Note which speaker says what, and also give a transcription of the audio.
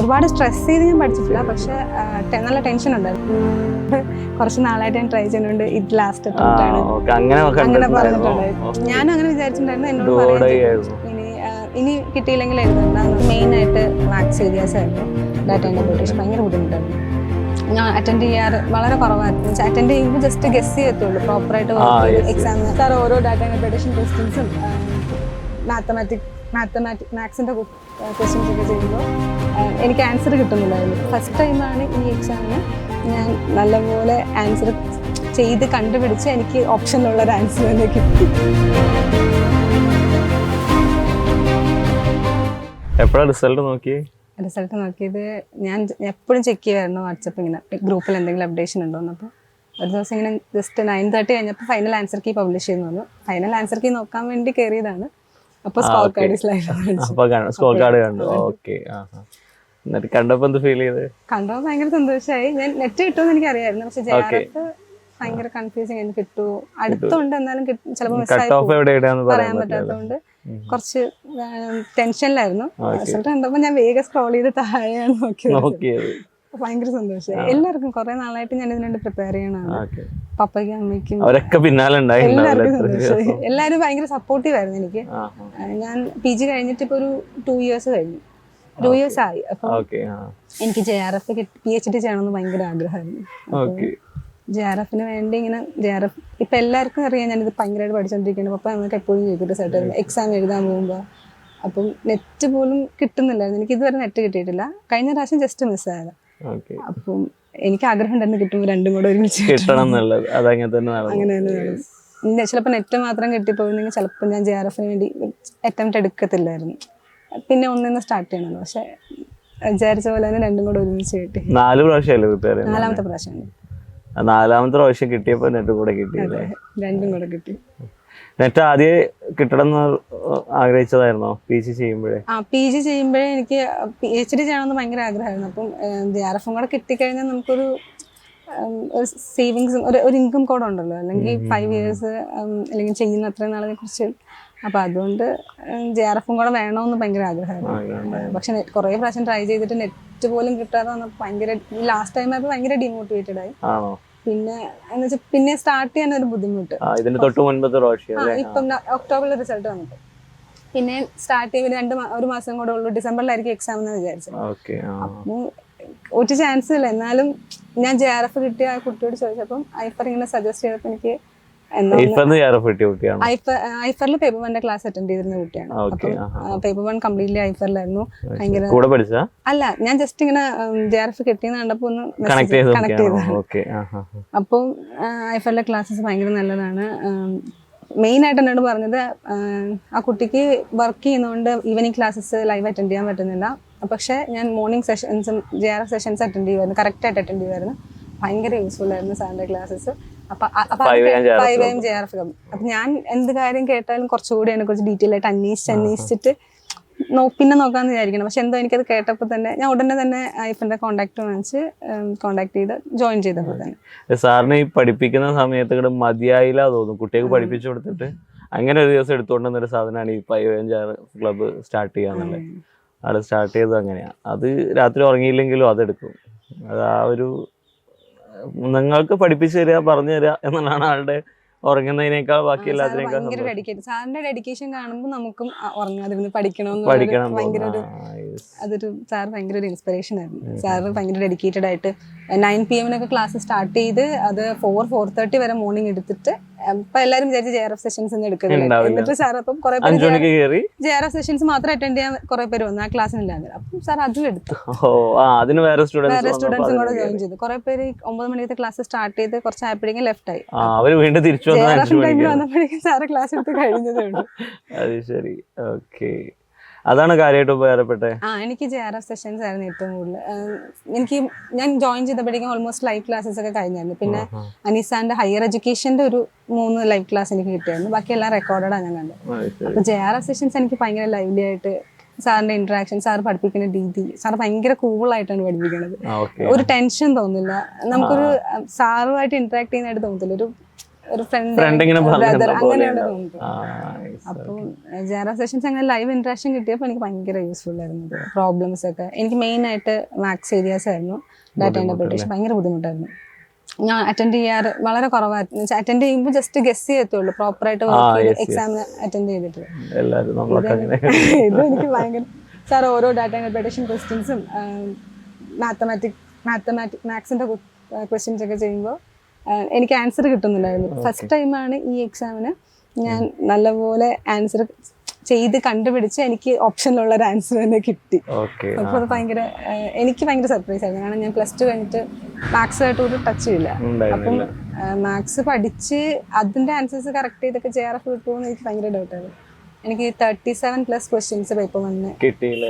Speaker 1: ഒരുപാട് സ്ട്രെസ് ചെയ്ത് ഞാൻ പഠിച്ചിട്ടില്ല. പക്ഷെ നല്ല ടെൻഷൻ ഉണ്ടായിരുന്നു. കുറച്ച് നാളായിട്ട് ഞാൻ ട്രൈ ചെയ്യുന്നുണ്ട്. ഇത് ലാസ്റ്റ്
Speaker 2: അങ്ങനെ
Speaker 1: പറഞ്ഞിട്ടുണ്ട് ഞാൻ അങ്ങനെ വിചാരിച്ചിട്ടുണ്ടായിരുന്നു. എന്നോട് പറയാൻ ഇനി ഇനി കിട്ടിയില്ലെങ്കിൽ എഴുതണ്ട. മെയിൻ ആയിട്ട് മാത്സ് സീരിയസ് ആയിരുന്നു. ഡാറ്റ ഇന്റർപ്രിട്ടേഷൻ ഭയങ്കര ബുദ്ധിമുട്ടായിരുന്നു. ഞാൻ അറ്റൻഡ് ചെയ്യാറ് വളരെ കുറവായിരുന്നു. അറ്റൻഡ് ചെയ്യുമ്പോൾ ജസ്റ്റ് ഗസ് ചെയ്യത്തുള്ളൂ. പ്രോപ്പറായിട്ട്. എക്സാം സാർ ഓരോ ഡാറ്റ ഇന്റർപ്രിട്ടേഷൻ ക്വസ്റ്റ്യൻസും മാത്തമാറ്റിക് മാത്തമാറ്റിക് മാത്സിന്റെ ക്വസ്റ്റ്യൻസ് ഒക്കെ ചെയ്യുമ്പോൾ എനിക്ക് ആൻസർ കിട്ടുന്നുണ്ടായിരുന്നു ഫസ്റ്റ് ടൈമാണ് ഈ എക്സാമിന് ഞാൻ നല്ലപോലെ ആൻസർ ചെയ്ത് കണ്ടുപിടിച്ച് എനിക്ക് ഓപ്ഷനിലുള്ള ഒരു ആൻസർ തന്നെ കിട്ടി.
Speaker 2: എപ്പോഴാണ് റിസൾട്ട് നോക്കി
Speaker 1: റിസൾട്ട് നോക്കിയത് ഞാൻ എപ്പോഴും ചെക്ക് ചെയ്യുമായിരുന്നു വാട്സപ്പ് ഇങ്ങനെ. ഗ്രൂപ്പിൽ എന്തെങ്കിലും അപ്ഡേഷൻ ഉണ്ടോ എന്നപ്പോൾ ഒരു ദിവസം ഇങ്ങനെ ജസ്റ്റ് നയൻ തേർട്ടി കഴിഞ്ഞപ്പോൾ ഫൈനൽ ആൻസർ കീ പബ്ലിഷ് ചെയ്യുന്നു. ഫൈനൽ ആൻസർ കീ നോക്കാൻ വേണ്ടി കയറിയതാണ്
Speaker 2: അപ്പൊ സ്കോർ കാർഡ് കണ്ടു. ഓക്കെ. എന്നിട്ട് കണ്ടപ്പോ എന്ത് ഫീൽ ചെയ്ത്?
Speaker 1: കണ്ടപ്പോൾ ഭയങ്കര സന്തോഷമായി ഞാൻ നെറ്റ് കിട്ടുമെന്ന് എനിക്ക് അറിയായിരുന്നു പക്ഷെ ഭയങ്കര കൺഫ്യൂസിങ് ആയിരുന്നു അടുത്തുണ്ട് എന്നാലും ചിലപ്പോൾ പറയാൻ പറ്റാത്തതുകൊണ്ട് കുറച്ച് ടെൻഷനിലായിരുന്നു. റിസൾട്ട് കണ്ടപ്പോൾ ഞാൻ വേഗം സ്ക്രോൾ ചെയ്ത് താഴെയാണ് നോക്കിയത്. ഭയങ്കര സന്തോഷം എല്ലാവർക്കും കുറെ നാളായിട്ട് ഞാൻ ഇതിനുവേണ്ടി പ്രിപ്പയർ ചെയ്യണതാണ് പപ്പയ്ക്കും അമ്മയ്ക്കും
Speaker 2: അവരൊക്കെ പിന്നാലെ
Speaker 1: എല്ലാവർക്കും സന്തോഷമായി എല്ലാവരും ഭയങ്കര സപ്പോർട്ടീവ് ആയിരുന്നു എനിക്ക്. ഞാൻ പി ജി കഴിഞ്ഞിട്ട് ഇപ്പൊ ഒരു ടു ഇയേഴ്സ് കഴിഞ്ഞു. ടു ഇയേഴ്സ് ആയി. അപ്പൊ എനിക്ക് J R F P H D ചെയ്യണമെന്ന് ഭയങ്കര ആഗ്രഹമായിരുന്നു. ജെ ആർ എഫിന് വേണ്ടി ഇങ്ങനെ ജെ ആർ എഫ് ഇപ്പൊ എല്ലാവർക്കും അറിയാം ഞാനിത് ഭയങ്കരമായിട്ട് പഠിച്ചോണ്ടിരിക്കുന്നു പപ്പ നമുക്ക് എപ്പോഴും ചോദിക്കട്ടെ സെറ്റ് എക്സാം എഴുതാൻ പോകുമ്പോൾ അപ്പം നെറ്റ് പോലും കിട്ടുന്നില്ലായിരുന്നു. എനിക്ക് ഇതുവരെ നെറ്റ് കിട്ടിയിട്ടില്ല. കഴിഞ്ഞ പ്രാവശ്യം ജസ്റ്റ് മിസ്സായത്
Speaker 2: ഓക്കെ
Speaker 1: അപ്പം എനിക്ക് ആഗ്രഹം ഉണ്ടായിരുന്നു കിട്ടുമ്പോൾ രണ്ടും കൂടെ ഒരുമിച്ച്
Speaker 2: കിട്ടണം എന്നുള്ളത് അതങ്ങനെ തന്നെ
Speaker 1: അങ്ങനെ തന്നെ ചിലപ്പോൾ നെറ്റ് മാത്രം കിട്ടിപ്പോയിരുന്നെങ്കിൽ ചിലപ്പോൾ ഞാൻ ജെ ആർ എഫിന് വേണ്ടി അറ്റംപ്റ്റ് എടുക്കത്തില്ലായിരുന്നു. പിന്നെ ഒന്നിന്ന് സ്റ്റാർട്ട് ചെയ്യണമല്ലോ പക്ഷെ വിചാരിച്ച പോലെ തന്നെ രണ്ടും കൂടെ ഒരുമിച്ച് കിട്ടി.
Speaker 2: നാല് പ്രാവശ്യമല്ലേ പ്രിപ്പയർ
Speaker 1: നാലാമത്തെ പ്രാവശ്യമാണ്
Speaker 2: ആ നാലാമത്തെ പ്രാവശ്യം കിട്ടിയപ്പോ നെറ്റ് കൂടെ കിട്ടിയില്ലേ
Speaker 1: രണ്ടും കൂടെ കിട്ടി.
Speaker 2: നെറ്റ് ആദ്യം കിട്ടണം ആഗ്രഹിച്ചതായിരുന്നു? പി ജി ചെയ്യുമ്പോഴേ?
Speaker 1: ആ പി ജി ചെയ്യുമ്പോഴേ എനിക്ക് പി എച്ച് ഡി ചെയ്യണമെന്ന് ഭയങ്കര ആഗ്രഹമായിരുന്നു. അപ്പം ഡി ആർ എഫും കൂടെ കിട്ടിക്കഴിഞ്ഞാൽ നമുക്കൊരു ഒരു സേവിങ്സ് ഒരു ഒരു ഇൻകം കോഡ് ഉണ്ടല്ലോ. അല്ലെങ്കിൽ ഫൈവ് ഇയേഴ്സ് അല്ലെങ്കിൽ ചെയ്യുന്ന അത്രയും നാളിനെ കുറിച്ച്. അപ്പം അതുകൊണ്ട് ജെ ആർ എഫും കൂടെ വേണമെന്ന് ഭയങ്കര ആഗ്രഹമായിരുന്നു. പക്ഷെ കുറേ പ്രാവശ്യം ട്രൈ ചെയ്തിട്ട് നെറ്റ് പോലും കിട്ടാതെ വന്നപ്പോൾ ഭയങ്കര ലാസ്റ്റ് ടൈം ആയപ്പോൾ ഭയങ്കര ഡിമോട്ടിവേറ്റഡ് ആയി. പിന്നെ പിന്നെ സ്റ്റാർട്ട് ചെയ്യാൻ ഒരു ബുദ്ധിമുട്ട്.
Speaker 2: തൊട്ട് മുൻപത്തെ പ്രാവശ്യം
Speaker 1: ഇപ്പം ഒക്ടോബറിൽ റിസൾട്ട് വന്നിട്ട്. പിന്നെ സ്റ്റാർട്ട് ചെയ്യുമ്പോൾ രണ്ട് ഒരു മാസം കൂടെ ഉള്ളൂ. ഡിസംബറിലായിരിക്കും എക്സാം എന്ന് വിചാരിച്ചത്.
Speaker 2: ഓക്കെ
Speaker 1: അപ്പം ഒരു ചാൻസ് ഇല്ല. എന്നാലും ഞാൻ ജെ ആർ എഫ് കിട്ടിയ ആ കുട്ടിയോട് ചോദിച്ചപ്പം ഐഫർ ഇങ്ങനെ സജസ്റ്റ് ചെയ്തപ്പോൾ എനിക്ക് ഐഫറിൽ പേപ്പർ വണ്ണിന്റെ ക്ലാസ് അറ്റൻഡ് ചെയ്തിരുന്ന കുട്ടിയാണ്. പേപ്പർ വൺ കംപ്ലീറ്റ്ലി ഐഫറിലായിരുന്നു. ഭയങ്കര
Speaker 2: കൂടെ പഠിച്ച
Speaker 1: അല്ല ഞാൻ ജസ്റ്റ് ഇങ്ങനെ ജെ ആർ എഫ് കിട്ടിയെന്ന് കണ്ടപ്പോ ഒന്ന്
Speaker 2: കണക്ട് ചെയ്ത്.
Speaker 1: അപ്പം ഐഫറിലെ ക്ലാസ്സസ് ഭയങ്കര നല്ലതാണ്. മെയിൻ ആയിട്ട് എന്നോട് പറഞ്ഞത് ആ കുട്ടിക്ക് വർക്ക് ചെയ്യുന്നതുകൊണ്ട് ഈവനിങ് ക്ലാസ്സസ് ലൈവ് അറ്റൻഡ് ചെയ്യാൻ പറ്റുന്നില്ല. പക്ഷേ ഞാൻ morning സെഷൻസും J R F sessions attend ചെയ്യുമായിരുന്നു കറക്റ്റായിട്ട് അറ്റൻഡ് ചെയ്യുമായിരുന്നു ഭയങ്കര യൂസ്ഫുൾ ആയിരുന്നു സാറിന്റെ ക്ലാസ്സസ് അപ്പം ഞാൻ എന്ത് കാര്യം കേട്ടാലും കുറച്ചുകൂടി അതിനെ കുറിച്ച് ഡീറ്റെയിൽ ആയിട്ട് അന്വേഷിച്ച് അന്വേഷിച്ചിട്ട് പിന്നെ നോക്കാന്ന് വിചാരിക്കണം. പക്ഷെ എന്തോ എനിക്കത് കേട്ടപ്പോൾ തന്നെ ഞാൻ ഉടനെ തന്നെ ഐഫിന്റെ കോണ്ടാക്ട് വാങ്ങിച്ച് കോണ്ടാക്ട് ചെയ്ത് ജോയിൻ ചെയ്തപ്പോൾ തന്നെ.
Speaker 2: സാറിന് ഈ പഠിപ്പിക്കുന്ന സമയത്ത് മതിയായില്ല തോന്നുന്നു. കുട്ടികൾക്ക് പഠിപ്പിച്ചു കൊടുത്തിട്ട് അങ്ങനെ ഒരു ദിവസം എടുത്തുകൊണ്ട് വന്നൊരു സാധനമാണ് ഈ ഫൈവ് അഞ്ചാറ് ക്ലബ്ബ് സ്റ്റാർട്ട് ചെയ്യാന്നുള്ളത് അവിടെ സ്റ്റാർട്ട് ചെയ്തത് അങ്ങനെയാ. അത് രാത്രി ഉറങ്ങിയില്ലെങ്കിലും അതെടുക്കും. അത് ആ ഒരു നിങ്ങൾക്ക് പഠിപ്പിച്ചു തരിക പറഞ്ഞു തരിക എന്നുള്ളതാണ് ആളുടെ ഉറങ്ങുന്നതിനേക്കാൾ ബാക്കി എല്ലാത്തിനേക്കാൾ.
Speaker 1: സാറിന്റെ ഡെഡിക്കേഷൻ കാണുമ്പോൾ നമുക്കും ഉറങ്ങാതിരുന്ന് പഠിക്കണം
Speaker 2: പഠിക്കണം
Speaker 1: ഭയങ്കര ഒരു. അതൊരു സാർ ഭയങ്കര ഒരു ഇൻസ്പിറേഷൻ ആയിരുന്നു സാറ് ഭയങ്കര ഡെഡിക്കേറ്റഡ് ആയിട്ട് നയൻ പി എമ്മിനൊക്കെ ക്ലാസ് സ്റ്റാർട്ട് ചെയ്ത് അത് ഫോർ ഫോർ തേർട്ടി വരെ മോർണിംഗ് എടുത്തിട്ട് ഇപ്പൊ എല്ലാവരും വിചാരിച്ച് ജെ ആർ എഫ് സെഷൻസ്
Speaker 2: എടുക്കുന്നുണ്ട്.
Speaker 1: എന്നിട്ട് സാർ അപ്പം കുറെ പേര്
Speaker 2: മണിക്ക്
Speaker 1: ജെ ആർ എഫ് സെഷൻസ് മാത്രം അറ്റൻഡ് ചെയ്യാൻ കുറെ പേര് വന്നു. ആ ക്ലാസ്സിനില്ലാതെ അപ്പം സാർ
Speaker 2: അതിലെടുത്തു വേറെ
Speaker 1: വേറെ
Speaker 2: സ്റ്റുഡൻസ്
Speaker 1: കൂടെ ജോയിൻ ചെയ്തു. കുറെ പേര് ഒമ്പത് മണിക്കത്തെ ക്ലാസ് സ്റ്റാർട്ട് ചെയ്ത് കുറച്ചായപ്പോഴേക്കും ലെഫ്റ്റ് ആയി.
Speaker 2: അവർ വീണ്ടും തിരിച്ചു മണിക്ക്
Speaker 1: വന്നപ്പോഴേക്കും സാറ് ക്ലാസ് എടുത്ത് കഴിഞ്ഞതേ ഉള്ളൂ.
Speaker 2: അത് ശരി. ഓക്കെ അതാണ് കാര്യമായിട്ട് ഉപകാരപ്പെട്ടത്.
Speaker 1: ആ എനിക്ക് ജെ ആർ എഫ് സെഷൻസ് ആയിരുന്നു ഏറ്റവും കൂടുതൽ. എനിക്ക് ഞാൻ ജോയിൻ ചെയ്തപ്പോഴേക്കും ഓൾമോസ്റ്റ് ലൈവ് ക്ലാസ്സസ് ഒക്കെ കഴിഞ്ഞായിരുന്നു. പിന്നെ അനീസാന്റെ ഹയർ എഡ്യൂക്കേഷന്റെ ഒരു മൂന്ന് ലൈവ് ക്ലാസ് എനിക്ക് കിട്ടിയായിരുന്നു. ബാക്കി എല്ലാം റെക്കോർഡാണ് ഞാൻ കണ്ടത്. അപ്പൊ ജെ ആർ എഫ് സെഷൻസ് എനിക്ക് ഭയങ്കര ലൈവ്ലി ആയിട്ട് സാറിന്റെ ഇന്ററാക്ഷൻ സാർ പഠിപ്പിക്കുന്ന രീതി സാർ ഭയങ്കര കൂളായിട്ടാണ് പഠിപ്പിക്കുന്നത് ഒരു ടെൻഷൻ തോന്നില്ല. നമുക്കൊരു സാറുമായിട്ട് ഇന്ററാക്ട് ചെയ്യുന്നതായിട്ട് തോന്നത്തില്ല. ഒരു ഒരു ഫ്രണ്ട്
Speaker 2: ഇങ്ങനെ
Speaker 1: അപ്പം ജാറ സെഷൻസ് അങ്ങനെ ലൈവ് ഇന്ററാക്ഷൻ കിട്ടിയപ്പോൾ എനിക്ക് ഭയങ്കര യൂസ്ഫുൾ ആയിരുന്നു പ്രോബ്ലംസ് ഒക്കെ. എനിക്ക് മെയിൻ ആയിട്ട് മാത്സ് ഏരിയാസ് ആയിരുന്നു. ഡാറ്റ ഇന്റർപ്രിട്ടേഷൻ ഭയങ്കര ബുദ്ധിമുട്ടായിരുന്നു. ഞാൻ അറ്റൻഡ് ചെയ്യാറ് വളരെ കുറവായിരുന്നു. അറ്റൻഡ് ചെയ്യുമ്പോൾ ജസ്റ്റ് ഗസ് ചെയ്യത്തുള്ളൂ. പ്രോപ്പറായിട്ട്. എക്സാം അറ്റൻഡ് ചെയ്തിട്ട് ഇത് എനിക്ക് ഭയങ്കര സാർ ഓരോ ഡാറ്റ ഇന്റർപ്രിട്ടേഷൻ ക്വസ്റ്റ്യൻസും മാത്തമാറ്റിക് മാത്തമാറ്റിക് മാത്സിന്റെ ക്വസ്റ്റ്യൻസ് ഒക്കെ ചെയ്യുമ്പോൾ എനിക്ക് ആൻസർ കിട്ടുന്നുണ്ടായിരുന്നു. ഫസ്റ്റ് ടൈമാണ് ഈ എക്സാമിന് ഞാൻ നല്ലപോലെ ആൻസർ ചെയ്ത് കണ്ടുപിടിച്ച് എനിക്ക് ഓപ്ഷനിലുള്ള ഒരു ആൻസർ തന്നെ കിട്ടി. അപ്പോൾ അത് ഭയങ്കര എനിക്ക് ഭയങ്കര സർപ്രൈസ് ആയിരുന്നു. കാരണം ഞാൻ പ്ലസ് ടു കഴിഞ്ഞിട്ട് മാത്സുമായിട്ട് ഒരു ടച്ച് ഇല്ല. അപ്പം മാത്സ് പഠിച്ച് അതിന്റെ ആൻസേഴ്സ് കറക്റ്റ് ചെയ്തൊക്കെ ജെ ആർ എഫ് കിട്ടുമെന്ന് എനിക്ക് ഭയങ്കര ഡൗട്ടായിരുന്നു എനിക്ക് thirty seven plus questions paper വന്ന്
Speaker 2: കിട്ടിയില്ല?